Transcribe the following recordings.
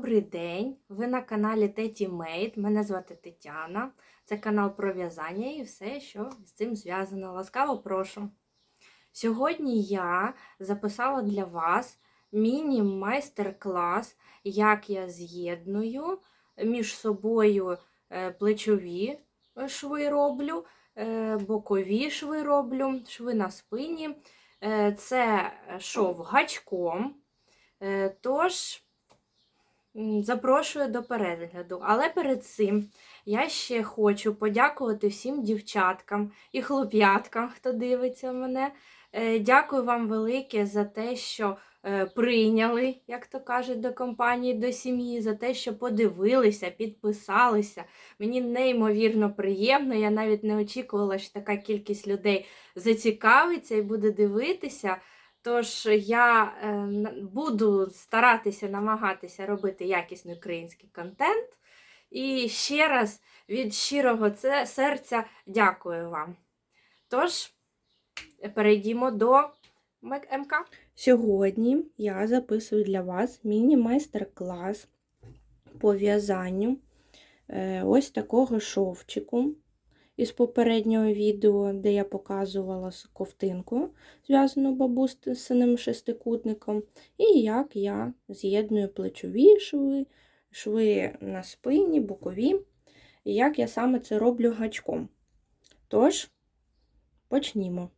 Добрий день! Ви на каналі Теті Мейд. Мене звати Тетяна. Це канал про в'язання і все, що з цим зв'язано. Ласкаво прошу. Сьогодні я записала для вас міні-майстер-клас, як я з'єдную між собою е, плечові шви роблю, е, бокові шви роблю, шви на спині. Е, Це шов гачком. Тож. Запрошую до перегляду. Але перед цим я ще хочу подякувати всім дівчаткам і хлоп'яткам, хто дивиться мене. Е, Дякую вам велике за те, що е, прийняли, як то кажуть, до компанії, до сім'ї, за те, що подивилися, підписалися. Мені неймовірно приємно. Я навіть не очікувала, що така кількість людей зацікавиться і буде дивитися. Тож я е, буду старатися намагатися робити якісний український контент. І ще раз від щирого серця дякую вам. Тож, перейдімо до МК. Сьогодні я записую для вас міні-майстер-клас по в'язанню е, ось такого шовчику із попереднього відео, де я показувала ковтинку зв'язану бабусиним шестикутником, і як я з'єдную плечові шви, шви на спині, бокові, і як я саме це роблю гачком. Тож, почнімо.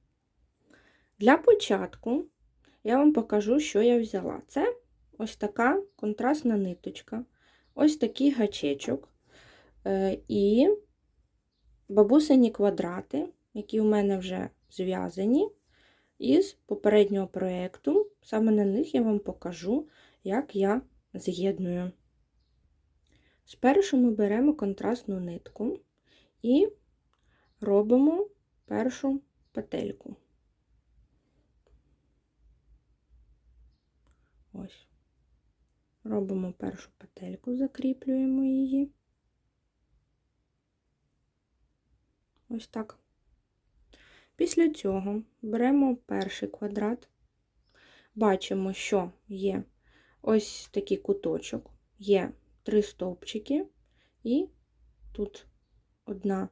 Для початку я вам покажу, що я взяла. Це ось така контрастна ниточка, ось такий гачечок е, і бабусині квадрати, які у мене вже зв'язані із попереднього проєкту. Саме на них я вам покажу, як я з'єдную. Спершу ми беремо контрастну нитку і робимо першу петельку. Ось. Робимо першу петельку, закріплюємо її. Ось так. Після цього беремо перший квадрат, бачимо, що є ось такий куточок, є три стовпчики, і тут одна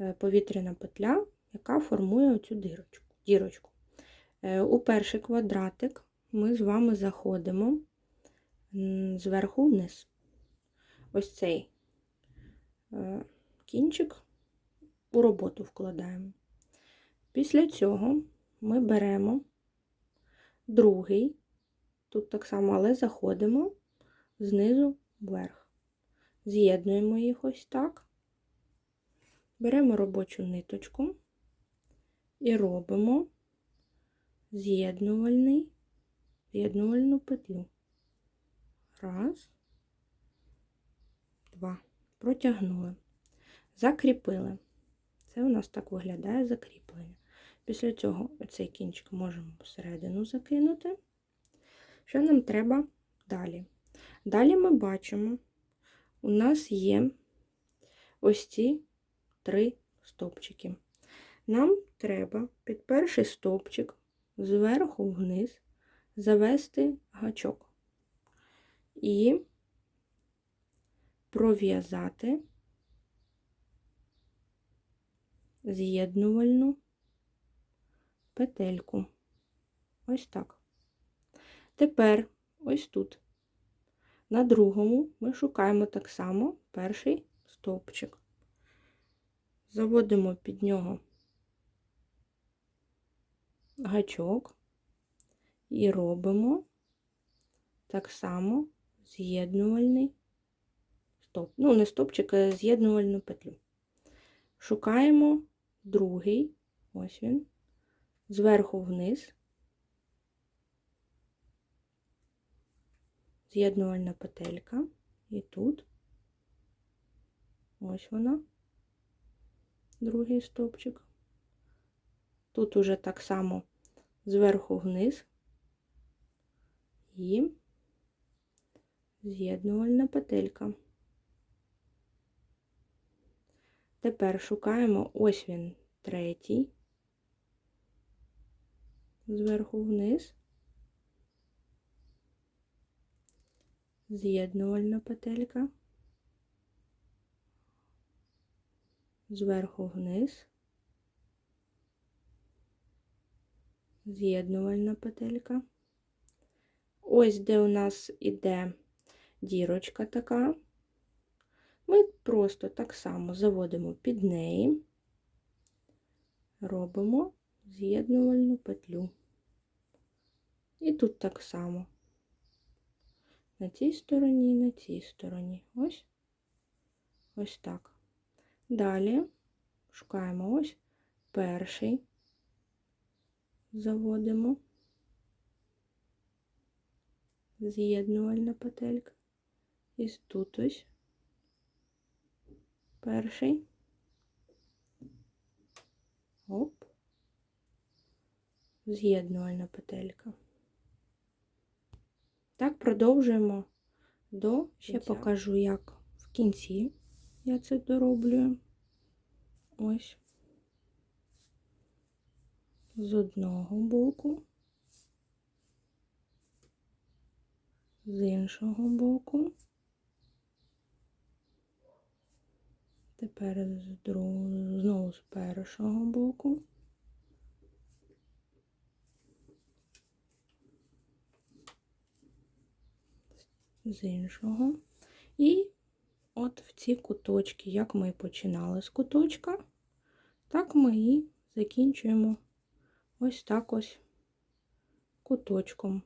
е, повітряна петля, яка формує оцю дірочку. дірочку. Е, У перший квадратик ми з вами заходимо зверху вниз. Ось цей е, кінчик у роботу вкладаємо. Після цього ми беремо другий, тут так само, але заходимо знизу вверх. З'єднуємо їх ось так. Беремо робочу ниточку і робимо з'єднувальний, з'єднувальну петлю. Раз, два. Протягнули. Закріпили. Це у нас так виглядає закріплення. Після цього цей кінчик можемо всередину закинути. Що нам треба далі? Далі ми бачимо, у нас є ось ці три стовпчики. Нам треба під перший стовпчик зверху вниз завести гачок і пров'язати з'єднувальну петельку. Ось так. Тепер ось тут. На другому ми шукаємо так само перший стовпчик. Заводимо під нього гачок і робимо так само з'єднувальний стоп. Ну, не стовпчик, а з'єднувальну петлю. Шукаємо другий, ось він, зверху вниз, з'єднувальна петелька, і тут, ось вона, другий стовпчик. Тут уже так само зверху вниз. І з'єднувальна петелька. Тепер шукаємо ось він третій, зверху вниз, з'єднувальна петелька, зверху вниз, з'єднувальна петелька. Ось де у нас іде дірочка така. Ми просто так само заводимо під неї, робимо з'єднувальну петлю. І тут так само. На цій стороні і на цій стороні. Ось. Ось так. Далі шукаємо ось перший, заводимо з'єднувальна петелька. І тут ось перший. Оп. З'єднувальна петелька. Так, продовжуємо до ще кінця. покажу, як в кінці я це дороблюю. Ось. З одного боку, з іншого боку. Тепер з другого, знову з першого боку. З іншого. І от в ці куточки, як ми починали з куточка, так ми і закінчуємо ось так ось куточком.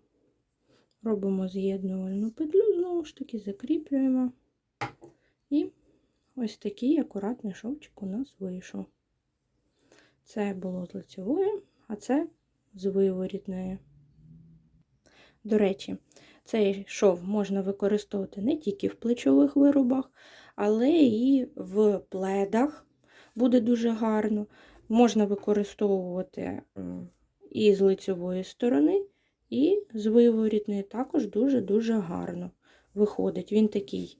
Робимо з'єднувальну петлю, знову ж таки закріплюємо. І ось такий акуратний шовчик у нас вийшов. Це було з лицевої, а це з виворітної. До речі, цей шов можна використовувати не тільки в плечових виробах, але і в пледах буде дуже гарно. Можна використовувати і з лицевої сторони, і з виворітної також дуже-дуже гарно виходить. Він такий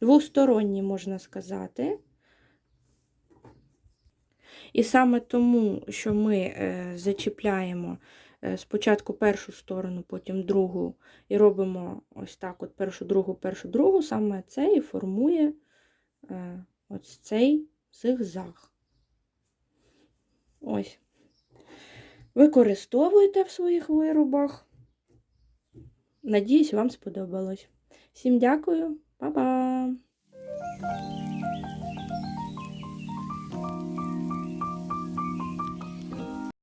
двосторонній, можна сказати. І саме тому, що ми е, зачіпляємо е, спочатку першу сторону, потім другу, і робимо ось так: от першу, другу, першу, другу, саме це і формує е, ось цей зигзаг. Ось. Використовуйте в своїх виробах. Надіюсь, вам сподобалось. Всім дякую, 拜拜。